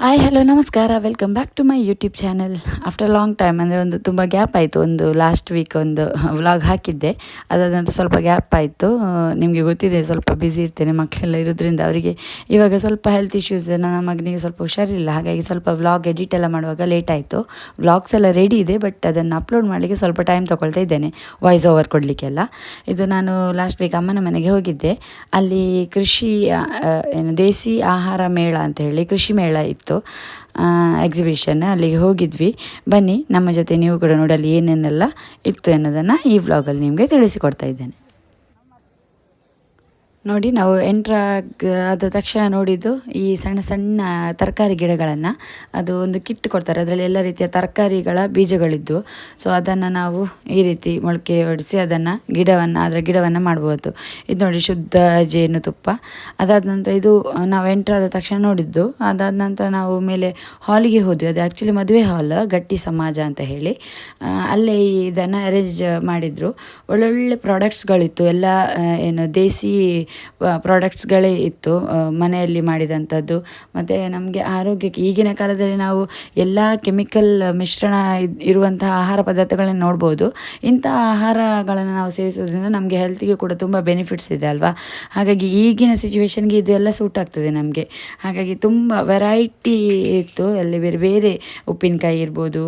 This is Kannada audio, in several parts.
ಹಾಯ್ ಹಲೋ ನಮಸ್ಕಾರ. Welcome back to my YouTube channel after long time ಅಂದರೆ ಒಂದು ತುಂಬ ಗ್ಯಾಪ್ ಆಯಿತು. ಒಂದು ಲಾಸ್ಟ್ ವೀಕ್ ಒಂದು ವ್ಲಾಗ್ ಹಾಕಿದ್ದೆ. ಅದಾದ ಸ್ವಲ್ಪ ಗ್ಯಾಪ್ ಆಯಿತು. ನಿಮಗೆ ಗೊತ್ತಿದೆ, ಸ್ವಲ್ಪ ಬ್ಯುಸಿ ಇರ್ತೇನೆ. ಮಕ್ಕಳೆಲ್ಲ ಇರೋದ್ರಿಂದ ಅವರಿಗೆ ಇವಾಗ ಸ್ವಲ್ಪ ಹೆಲ್ತ್ ಇಶ್ಯೂಸ್ ನನ್ನ ಮಗನಿಗೆ ಸ್ವಲ್ಪ ಹುಷಾರಿಲ್ಲ. ಹಾಗಾಗಿ ಸ್ವಲ್ಪ ವ್ಲಾಗ್ ಎಡಿಟ್ ಎಲ್ಲ ಮಾಡುವಾಗ ಲೇಟ್ ಆಯಿತು. ವ್ಲಾಗ್ಸ್ ಎಲ್ಲ ರೆಡಿ ಇದೆ ಬಟ್ ಅದನ್ನು ಅಪ್ಲೋಡ್ ಮಾಡಲಿಕ್ಕೆ ಸ್ವಲ್ಪ ಟೈಮ್ ತೊಗೊಳ್ತಾ ಇದ್ದೇನೆ. ವಾಯ್ಸ್ ಓವರ್ ಕೊಡಲಿಕ್ಕೆಲ್ಲ. ಇದು ನಾನು ಲಾಸ್ಟ್ ವೀಕ್ ಅಮ್ಮನ ಮನೆಗೆ ಹೋಗಿದ್ದೆ. ಅಲ್ಲಿ ಕೃಷಿ ಏನು ದೇಸಿ ಆಹಾರ ಮೇಳ ಅಂತ ಹೇಳಿ ಕೃಷಿ ಮೇಳ ಇತ್ತು. ಎಕ್ಸಿಬಿಷನ್ ಅಲ್ಲಿಗೆ ಹೋಗಿದ್ವಿ. ಬನ್ನಿ, ನಮ್ಮ ಜೊತೆ ನೀವು ಕೂಡ ನೋಡಲು ಏನೇನೆಲ್ಲ ಇತ್ತು ಅನ್ನೋದನ್ನು ಈ ವ್ಲಾಗಲ್ಲಿ ನಿಮಗೆ ತಿಳಿಸಿಕೊಡ್ತಾ ಇದ್ದೇನೆ. ನೋಡಿ, ನಾವು ಎಂಟ್ರ ಆದ ತಕ್ಷಣ ನೋಡಿದ್ದು ಈ ಸಣ್ಣ ಸಣ್ಣ ತರಕಾರಿ ಗಿಡಗಳನ್ನು. ಅದು ಒಂದು ಕಿಟ್ ಕೊಡ್ತಾರೆ. ಅದರಲ್ಲಿ ಎಲ್ಲ ರೀತಿಯ ತರಕಾರಿಗಳ ಬೀಜಗಳಿದ್ದು. ಸೊ ಅದನ್ನು ನಾವು ಈ ರೀತಿ ಮೊಳಕೆ ಹೊಡಿಸಿ ಅದನ್ನು ಗಿಡವನ್ನು ಅದರ ಗಿಡವನ್ನು ಮಾಡ್ಬೋದು. ಇದು ನೋಡಿ, ಶುದ್ಧ ಜೇನುತುಪ್ಪ ಅದಾದ ನಂತರ ಇದು, ನಾವು ಎಂಟ್ರ್ ಆದ ತಕ್ಷಣ ನೋಡಿದ್ದು. ಅದಾದ ನಂತರ ನಾವು ಮೇಲೆ ಹಾಲಿಗೆ ಹೋದ್ವಿ. ಅದು ಆ್ಯಕ್ಚುಲಿ ಮದುವೆ ಹಾಲ್ ಗಟ್ಟಿ ಸಮಾಜ ಅಂತ ಹೇಳಿ. ಅಲ್ಲೇ ಇದನ್ನು ಅರೇಂಜ್ ಮಾಡಿದರು. ಒಳ್ಳೊಳ್ಳೆ ಪ್ರಾಡಕ್ಟ್ಸ್ಗಳಿತ್ತು ಎಲ್ಲ ಏನು, ದೇಸಿ ಪ್ರಾಡಕ್ಟ್ಸ್ಗಳೇ ಇತ್ತು ಮನೆಯಲ್ಲಿ ಮಾಡಿದಂಥದ್ದು. ಮತ್ತು ನಮಗೆ ಆರೋಗ್ಯಕ್ಕೆ ಈಗಿನ ಕಾಲದಲ್ಲಿ ನಾವು ಎಲ್ಲ ಕೆಮಿಕಲ್ ಮಿಶ್ರಣ ಇರುವಂತಹ ಆಹಾರ ಪದಾರ್ಥಗಳನ್ನು ನೋಡ್ಬೋದು. ಇಂಥ ಆಹಾರಗಳನ್ನು ನಾವು ಸೇವಿಸೋದ್ರಿಂದ ನಮಗೆ ಹೆಲ್ತಿಗೆ ಕೂಡ ತುಂಬ ಬೆನಿಫಿಟ್ಸ್ ಇದೆ ಅಲ್ವಾ? ಹಾಗಾಗಿ ಈಗಿನ ಸಿಚುವೇಶನ್ಗೆ ಇದು ಎಲ್ಲ ಸೂಟ್ ಆಗ್ತದೆ ನಮಗೆ. ಹಾಗಾಗಿ ತುಂಬ ವೆರೈಟಿ ಇತ್ತು. ಅಲ್ಲಿ ಬೇರೆ ಬೇರೆ ಉಪ್ಪಿನಕಾಯಿ ಇರ್ಬೋದು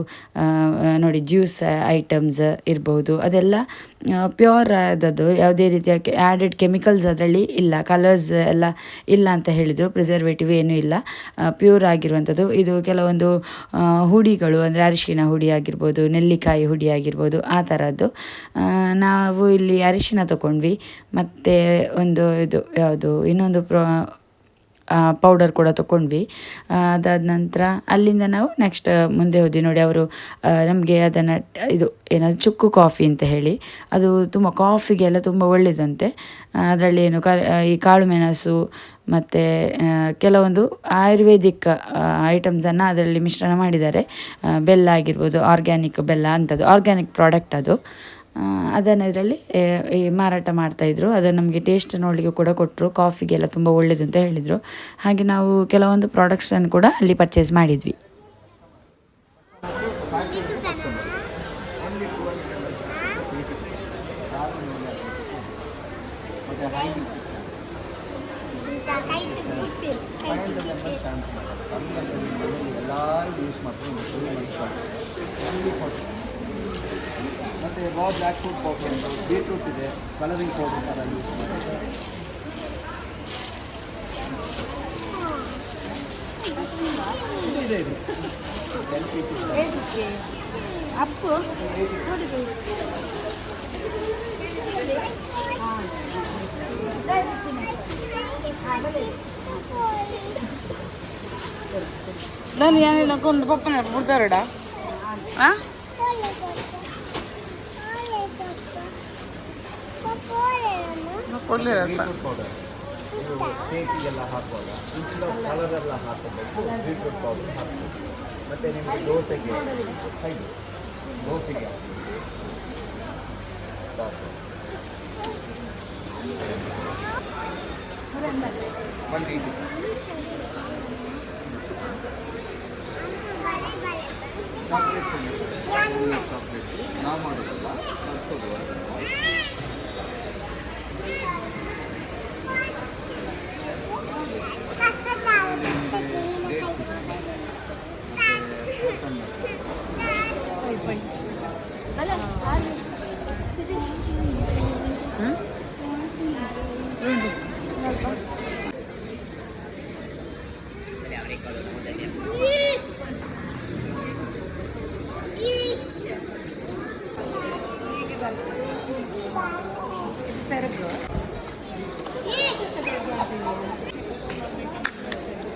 ನೋಡಿ ಜ್ಯೂಸ್ ಐಟಮ್ಸ್ ಇರ್ಬೋದು. ಅದೆಲ್ಲ ಪ್ಯೂರ್ ಆದದ್ದು ಯಾವುದೇ ರೀತಿಯ ಆ್ಯಡೆಡ್ ಕೆಮಿಕಲ್ಸ್ ಅದರಲ್ಲಿ ಇಲ್ಲ ಕಲರ್ಸ್ ಎಲ್ಲ ಇಲ್ಲ ಅಂತ ಹೇಳಿದರು ಪ್ರಿಸರ್ವೇಟಿವ್ ಏನೂ ಇಲ್ಲ. ಪ್ಯೂರ್ ಆಗಿರುವಂಥದ್ದು. ಇದು ಕೆಲವೊಂದು ಹುಡಿಗಳು, ಅಂದರೆ ಅರಿಶಿನ ಹುಡಿ ಆಗಿರ್ಬೋದು, ನೆಲ್ಲಿಕಾಯಿ ಹುಡಿ ಆಗಿರ್ಬೋದು, ಆ ಥರದ್ದು ನಾವು ಇಲ್ಲಿ ಅರಿಶಿನ ತಗೊಂಡ್ವಿ. ಮತ್ತು ಒಂದು ಇದು, ಯಾವುದು, ಇನ್ನೊಂದು ಪ್ರೋ ಪೌಡರ್ ಕೂಡ ತೊಗೊಂಡ್ವಿ ಅದಾದ ನಂತರ ಅಲ್ಲಿಂದ ನಾವು ನೆಕ್ಸ್ಟ್ ಮುಂದೆ ಹೋದ್ವಿ ನೋಡಿ ಅವರು ನಮಗೆ ಅದನ್ನು, ಇದು ಏನೋ ಚುಕ್ಕು ಕಾಫಿ ಅಂತ ಹೇಳಿ, ಅದು ತುಂಬ ಕಾಫಿಗೆಲ್ಲ ತುಂಬ ಒಳ್ಳೆಯದಂತೆ ಅದರಲ್ಲಿ ಏನು ಕ ಈ ಕಾಳು ಮೆಣಸು ಮತ್ತು ಕೆಲವೊಂದು ಆಯುರ್ವೇದಿಕ್ ಐಟಮ್ಸನ್ನು ಅದರಲ್ಲಿ ಮಿಶ್ರಣ ಮಾಡಿದ್ದಾರೆ. ಬೆಲ್ಲ ಆಗಿರ್ಬೋದು ಆರ್ಗ್ಯಾನಿಕ್ ಬೆಲ್ಲ ಅಂಥದ್ದು ಆರ್ಗ್ಯಾನಿಕ್ ಪ್ರಾಡಕ್ಟ್ ಅದು. ಅದನ್ನು ಇದರಲ್ಲಿ ಮಾರಾಟ ಮಾಡ್ತಾಯಿದ್ರು ಅದನ್ನು ನಮಗೆ ಟೇಸ್ಟ್ ನೋಡಲಿಕ್ಕೆ ಕೂಡ ಕೊಟ್ಟರು ಕಾಫಿಗೆಲ್ಲ ತುಂಬ ಒಳ್ಳೆಯದು ಅಂತ ಹೇಳಿದರು. ಹಾಗೆ ನಾವು ಕೆಲವೊಂದು ಪ್ರಾಡಕ್ಟ್ಸನ್ನು ಕೂಡ ಅಲ್ಲಿ ಪರ್ಚೇಸ್ ಮಾಡಿದ್ವಿ. ಮತ್ತೆ ಹೈ ಬಿಸ್ಕೆಟ್ ಮತ್ತು ರಾ ಬ್ಲ್ಯಾಕ್ ಫ್ರೂಟ್ ಪೌಡರ್ ಅಂತ ಬೀಟ್ರೂಟ್ ಇದೆ ಕಲರಿಂಗ್ ಪೌಡರ್ ಥರ ಯೂಸ್ ಮಾಡಿ ಇದು ಇದೆ ಇದು. Ten pieces Appu? ನಾನು ಏನಿಲ್ಲ ಒಂದು ಪಪ್ಪನ ಬಿಡ್ತಾರಡ. ಆ? ಕೊಡ್ಲಿಲ್ಲ ಬೀಟ್ರೂಟ್ ಪೌಡರ್ ಇದು ಕೇಕಿಗೆಲ್ಲ ಹಾಕುವಾಗ ಇನ್ಸ್ಟೆಡ್ ಆಫ್ ಕಲರ್ ಎಲ್ಲ ಹಾಕೋಬೇಕು ಬೀಟ್ರೂಟ್ ಪೌಡರ್ ಹಾಕಬೇಕು ಮತ್ತು ನಿಮಗೆ ದೋಸೆಗೆ ಹೈದು ದೋಸೆಗೆ ದಾಸೆ ಒನ್ ಏಯ್ಟಿ ಚಾಕ್ಲೇಟ್ಸ್ ಚಾಕ್ಲೇಟ್ಸ್ ನಾವು ಮಾಡೋದಲ್ಲ ತರಿಸೋದು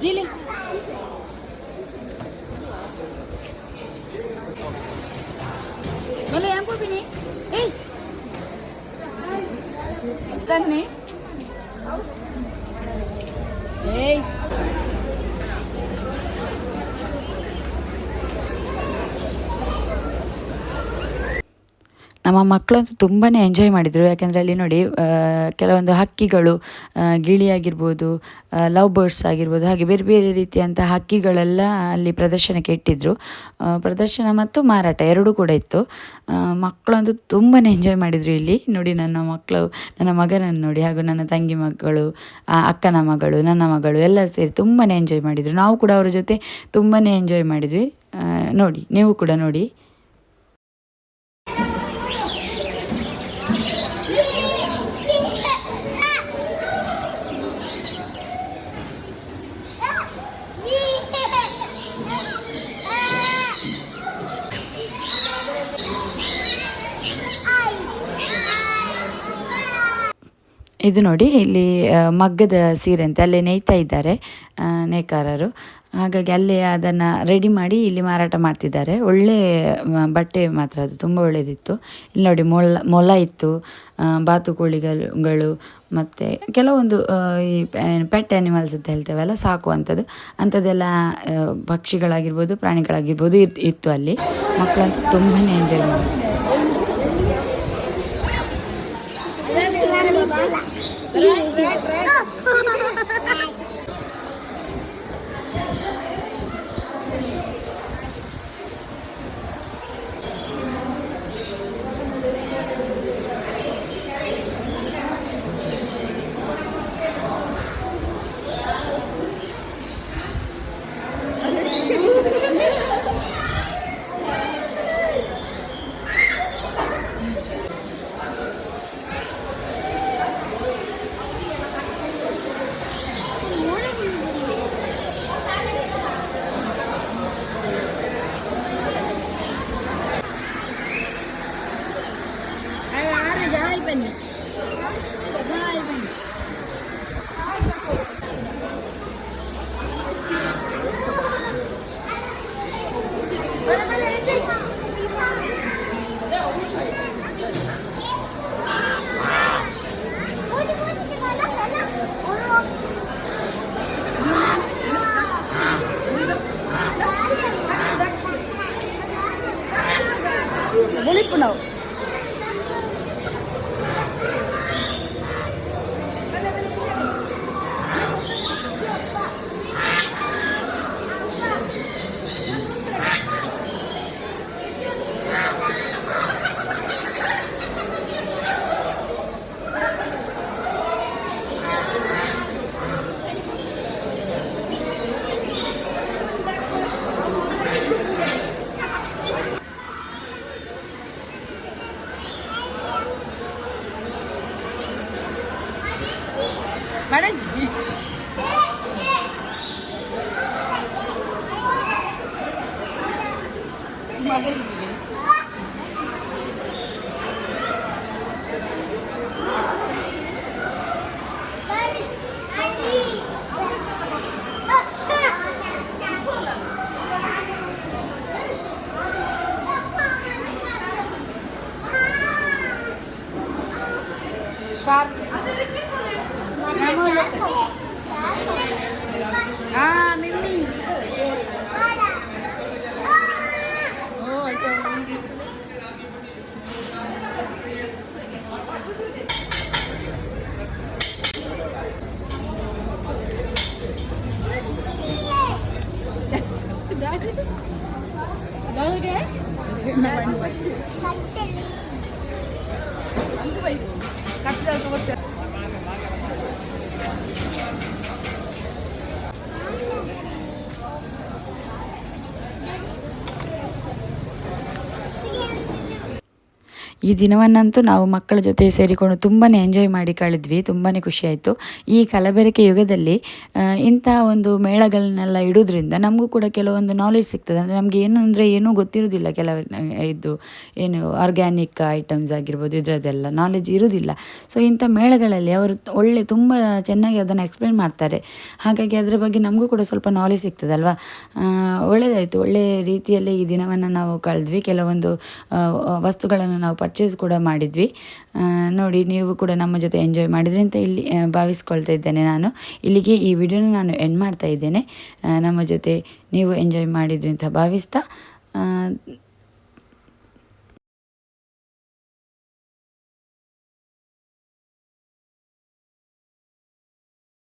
ಲೀಲಿ ಮೇಲೆ ಏನ್ ಕೊಡ್ತೀನಿ ಏಯ್ ತನ್ನಿ ಏಯ್ ನಮ್ಮ ಮಕ್ಕಳಂತೂ ತುಂಬಾ ಎಂಜಾಯ್ ಮಾಡಿದರು. ಯಾಕೆಂದರೆ ಅಲ್ಲಿ ನೋಡಿ ಕೆಲವೊಂದು ಹಕ್ಕಿಗಳು ಗಿಳಿ ಆಗಿರ್ಬೋದು ಲವ್ ಬರ್ಡ್ಸ್ ಆಗಿರ್ಬೋದು, ಹಾಗೆ ಬೇರೆ ಬೇರೆ ರೀತಿಯಂಥ ಹಕ್ಕಿಗಳೆಲ್ಲ ಅಲ್ಲಿ ಪ್ರದರ್ಶನಕ್ಕೆ ಇಟ್ಟಿದ್ದರು ಪ್ರದರ್ಶನ ಮತ್ತು ಮಾರಾಟ ಎರಡೂ ಕೂಡ ಇತ್ತು. ಮಕ್ಕಳಂತೂ ತುಂಬಾ ಎಂಜಾಯ್ ಮಾಡಿದರು ಇಲ್ಲಿ. ನೋಡಿ, ನನ್ನ ಮಕ್ಕಳು, ನನ್ನ ಮಗನನ್ನು ನೋಡಿ, ಹಾಗೂ ನನ್ನ ತಂಗಿ ಮಕ್ಕಳು ಅಕ್ಕನ ಮಗಳು, ನನ್ನ ಮಗಳು, ಎಲ್ಲ ಸೇರಿ ತುಂಬಾ ಎಂಜಾಯ್ ಮಾಡಿದರು. ನಾವು ಕೂಡ ಅವರ ಜೊತೆ ತುಂಬಾ ಎಂಜಾಯ್ ಮಾಡಿದ್ವಿ. ನೋಡಿ, ನೀವು ಕೂಡ ನೋಡಿ. ಇದು ನೋಡಿ, ಇಲ್ಲಿ ಮಗ್ಗದ ಸೀರೆ ಅಂತ, ಅಲ್ಲೇ ನೇಯ್ತಾ ಇದ್ದಾರೆ ನೇಕಾರರು. ಹಾಗಾಗಿ ಅಲ್ಲೇ ಅದನ್ನು ರೆಡಿ ಮಾಡಿ ಇಲ್ಲಿ ಮಾರಾಟ ಮಾಡ್ತಿದ್ದಾರೆ. ಒಳ್ಳೆ ಬಟ್ಟೆ ಮಾತ್ರ ಅದು, ತುಂಬ ಒಳ್ಳೆಯದಿತ್ತು ಇಲ್ಲಿ ನೋಡಿ, ಮೊಲ ಮೊಲ ಇತ್ತು ಬಾತುಕೋಳಿಗಳು, ಮತ್ತು ಕೆಲವೊಂದು ಈ ಪೆಟ್ ಆ್ಯನಿಮಲ್ಸ್ ಅಂತ ಹೇಳ್ತೇವಲ್ಲ ಸಾಕುವಂಥದ್ದು ಅಂಥದ್ದೆಲ್ಲ ಪಕ್ಷಿಗಳಾಗಿರ್ಬೋದು, ಪ್ರಾಣಿಗಳಾಗಿರ್ಬೋದು ಇತ್- ಇತ್ತು ಅಲ್ಲಿ. ಮಕ್ಕಳಂತೂ ತುಂಬಾ ಎಂಜಾಯ್ ಮಾಡಿ 来来来。 เป็นไงได้ไป็ ಶಾರ್ಕ್ ಹಾ ಮಿಮ್ಮಿ ಓ ಆಯ್ತಾ কাছে যাওয়া করছে ಈ ದಿನವನ್ನಂತೂ ನಾವು ಮಕ್ಕಳ ಜೊತೆ ಸೇರಿಕೊಂಡು ತುಂಬಾ ಎಂಜಾಯ್ ಮಾಡಿ ಕಳೆದ್ವಿ ತುಂಬಾ ಖುಷಿಯಾಯಿತು ಈ ಕಲಬೆರಕೆ ಯುಗದಲ್ಲಿ ಇಂಥ ಒಂದು ಮೇಳಗಳನ್ನೆಲ್ಲ ಇಡೋದ್ರಿಂದ ನಮಗೂ ಕೂಡ ಕೆಲವೊಂದು ನಾಲೆಜ್ ಸಿಗ್ತದೆ. ಅಂದರೆ ನಮಗೆ ಏನು ಅಂದರೆ ಏನೂ ಗೊತ್ತಿರೋದಿಲ್ಲ ಕೆಲವು ಇದು ಏನು ಆರ್ಗ್ಯಾನಿಕ್ ಐಟಮ್ಸ್ ಆಗಿರ್ಬೋದು, ಇದರದ್ದೆಲ್ಲ ನಾಲೆಜ್ ಇರೋದಿಲ್ಲ. ಸೊ ಇಂಥ ಮೇಳಗಳಲ್ಲಿ ಅವರು ಒಳ್ಳೆ ತುಂಬ ಚೆನ್ನಾಗಿ ಅದನ್ನು ಎಕ್ಸ್ಪ್ಲೇನ್ ಮಾಡ್ತಾರೆ. ಹಾಗಾಗಿ ಅದರ ಬಗ್ಗೆ ನಮಗೂ ಕೂಡ ಸ್ವಲ್ಪ ನಾಲೆಜ್ ಸಿಗ್ತದಲ್ವಾ ಒಳ್ಳೆಯದಾಯಿತು ಒಳ್ಳೆಯ ರೀತಿಯಲ್ಲಿ ಈ ದಿನವನ್ನು ನಾವು ಕಳೆದ್ವಿ. ಕೆಲವೊಂದು ವಸ್ತುಗಳನ್ನು ನಾವು ಪರ್ಚೇಸ್ ಕೂಡ ಮಾಡಿದ್ವಿ. ನೋಡಿ, ನೀವು ಕೂಡ ನಮ್ಮ ಜೊತೆ ಎಂಜಾಯ್ ಮಾಡಿದ್ರಿ ಅಂತ ಇಲ್ಲಿ ಭಾವಿಸ್ಕೊಳ್ತಾ ಇದ್ದೇನೆ ನಾನು. ಇಲ್ಲಿಗೆ ಈ ವಿಡಿಯೋನ ನಾನು ಎಂಡ್ ಮಾಡ್ತಾ ಇದ್ದೇನೆ. ನಮ್ಮ ಜೊತೆ ನೀವು ಎಂಜಾಯ್ ಮಾಡಿದ್ರಿ ಅಂತ ಭಾವಿಸ್ತಾ